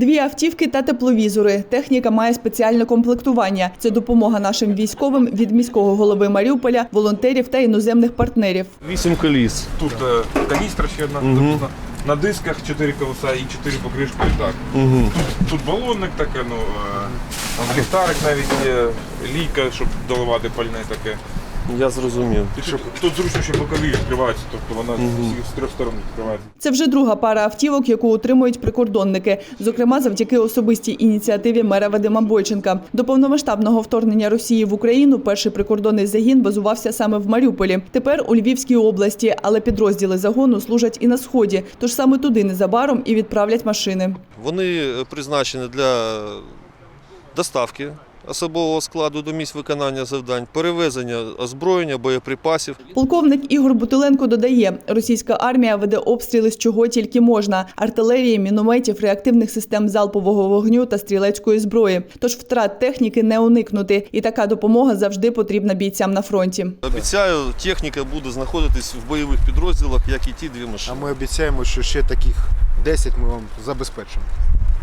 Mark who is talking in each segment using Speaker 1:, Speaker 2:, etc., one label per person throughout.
Speaker 1: Дві автівки та тепловізори. Техніка має спеціальне комплектування. Це допомога нашим військовим від міського голови Маріуполя, волонтерів та іноземних партнерів.
Speaker 2: Вісім коліс.
Speaker 3: Тут е, каністра ще одна, тобто на, дисках 4 колеса і 4 покришки так.
Speaker 2: Угу.
Speaker 3: Тут, тут балонник таке, ну, е, ліхтарик навіть є, лійка, щоб доливати пальне таке.
Speaker 2: Я зрозумів.
Speaker 3: І тут, тут зручно ще бокові відкриваються, тобто вона з, з трьох сторон відкривається.
Speaker 1: Це вже друга пара автівок, яку утримують прикордонники. Зокрема, завдяки особистій ініціативі мера Вадима Бойченка. До повномасштабного вторгнення Росії в Україну перший прикордонний загін базувався саме в Маріуполі. Тепер у Львівській області, але підрозділи загону служать і на сході. Тож саме туди незабаром і відправлять машини.
Speaker 4: Вони призначені для доставки особового складу до місць виконання завдань, перевезення озброєння, боєприпасів.
Speaker 1: Полковник Ігор Бутиленко додає, російська армія веде обстріли з чого тільки можна: артилерії, мінометів, реактивних систем залпового вогню та стрілецької зброї. Тож втрат техніки не уникнути, і така допомога завжди потрібна бійцям на фронті.
Speaker 4: Обіцяю, техніка буде знаходитись в бойових підрозділах, як і ті дві
Speaker 5: А
Speaker 4: машини.
Speaker 5: ми обіцяємо, що ще таких 10 ми вам забезпечимо.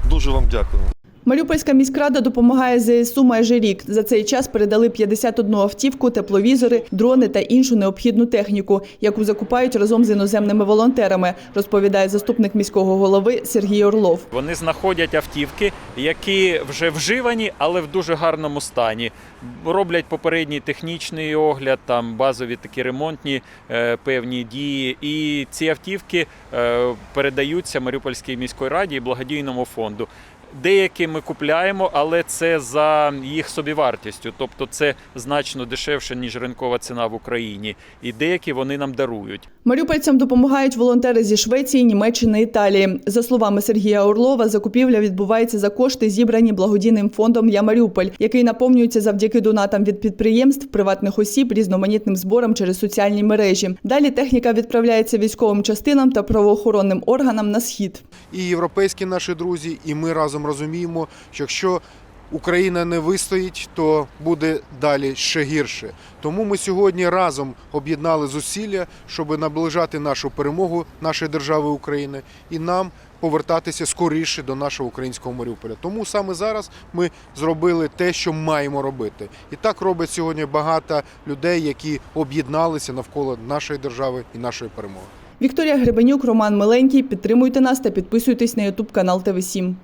Speaker 4: Дуже вам дякую.
Speaker 1: Маріупольська міськрада допомагає ЗСУ майже рік. За цей час передали 51 автівку, тепловізори, дрони та іншу необхідну техніку, яку закупають разом з іноземними волонтерами, розповідає заступник міського голови Сергій Орлов.
Speaker 6: Вони знаходять автівки, які вже вживані, але в дуже гарному стані. Роблять попередній технічний огляд, там базові такі ремонтні е, певні дії. І ці автівки е, передаються Маріупольській міській раді і благодійному фонду. Деякі ми купляємо, але це за їх собівартістю, тобто це значно дешевше ніж ринкова ціна в Україні. І деякі вони нам дарують.
Speaker 1: Маріупольцям допомагають волонтери зі Швеції, Німеччини, Італії. За словами Сергія Орлова, закупівля відбувається за кошти, зібрані благодійним фондом Я Маріуполь, який наповнюється завдяки донатам від підприємств, приватних осіб, різноманітним зборам через соціальні мережі. Далі техніка відправляється військовим частинам та правоохоронним органам на схід.
Speaker 5: І європейські наші друзі, і ми разом розуміємо, що якщо Україна не вистоїть, то буде далі ще гірше. Тому ми сьогодні разом об'єднали зусилля, щоб наближати нашу перемогу нашої держави України і нам повертатися скоріше до нашого українського Маріуполя. Тому саме зараз ми зробили те, що маємо робити. І так робить сьогодні багато людей, які об'єдналися навколо нашої держави і нашої перемоги.
Speaker 1: Вікторія Гребенюк, Роман Миленький. Підтримуйте нас та підписуйтесь на Ютуб канал ТВ 7